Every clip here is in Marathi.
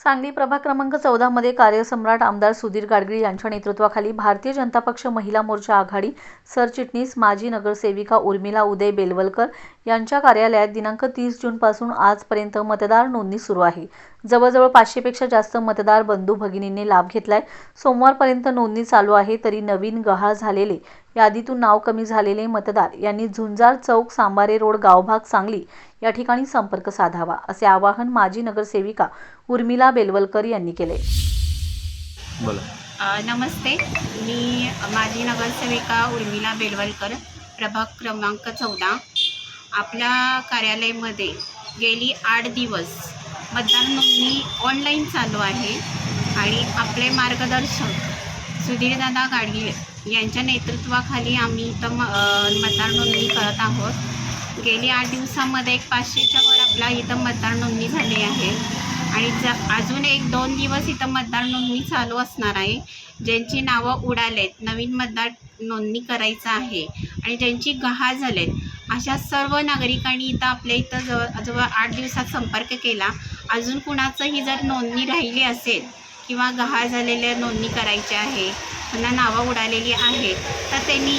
सांगली प्रभाग क्रमांक चौदामध्ये कार्यसम्राट आमदार सुधीर गाडगीळ यांच्या नेतृत्वाखाली भारतीय जनता पक्ष महिला मोर्चा आघाडी सरचिटणीस माजी नगरसेविका उर्मिला उदय बेलवलकर यांच्या कार्यालयात दिनांक तीस जूनपासून आजपर्यंत मतदार नोंदणी सुरू आहे. जवळजवळ पाचशेपेक्षा जास्त मतदार बंधू भगिनींनी लाभ घेतलाय. सोमवारपर्यंत नोंदणी चालू आहे तरी नवीन गहाळ झालेले यादीतून नाव कमी झालेले मतदार यांनी झुंजार चौक सांबारे रोड गावभाग सांगली या ठिकाणी संपर्क साधावा असे आवाहन माजी नगरसेविका उर्मिला बेलवलकर यांनी केले. नमस्ते. मी माजी नगरसेविका उर्मिला बेलवलकर प्रभाग क्रमांक चौदा. आपल्या कार्यालयामध्ये गेली आठ दिवस मतदार नोंदणी ऑनलाईन चालू आहे आणि आपले मार्गदर्शक सुधीरदादा गाडगीळ यांच्या नेतृत्वाखाली आम्ही इथं मतदार नोंदणी करत आहोत. गेली आठ दिवसामध्ये एक पाचशेच्या वर आपला इथं मतदार नोंदणी झाली आहे. आणि ज अजून एक दोन दिवस इथं मतदार नोंदणी चालू असणार आहे. ज्यांची नावं उडालेत नवीन मतदार नोंदणी करायचं आहे आणि ज्यांची गहा झालेत अशा सर्व नागरिकांनी इथं आपल्या इथं जवळ जवळ आठ दिवसात संपर्क केला. अजून कुणाचंही जर नोंदणी राहिली असेल किंवा गहा झालेल्या नोंदणी करायची आहे त्यांना नावं उडालेली आहेत तर त्यांनी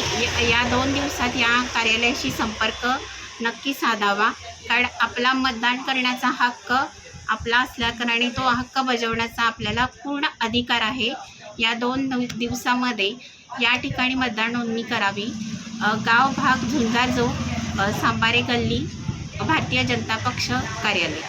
या दोन दिवसात या कार्यालयाशी संपर्क नक्की साधावा. कारण आपला मतदान करण्याचा हक्क आपला असल्याकारणे तो हक्क बजावण्याचा आपल्याला पूर्ण अधिकार आहे. या दोन दिवसामध्ये या ठिकाणी मतदान नोंदणी करावी. गाव भाग झुंजारजो सांबारे गल्ली भारतीय जनता पक्ष कार्यालय.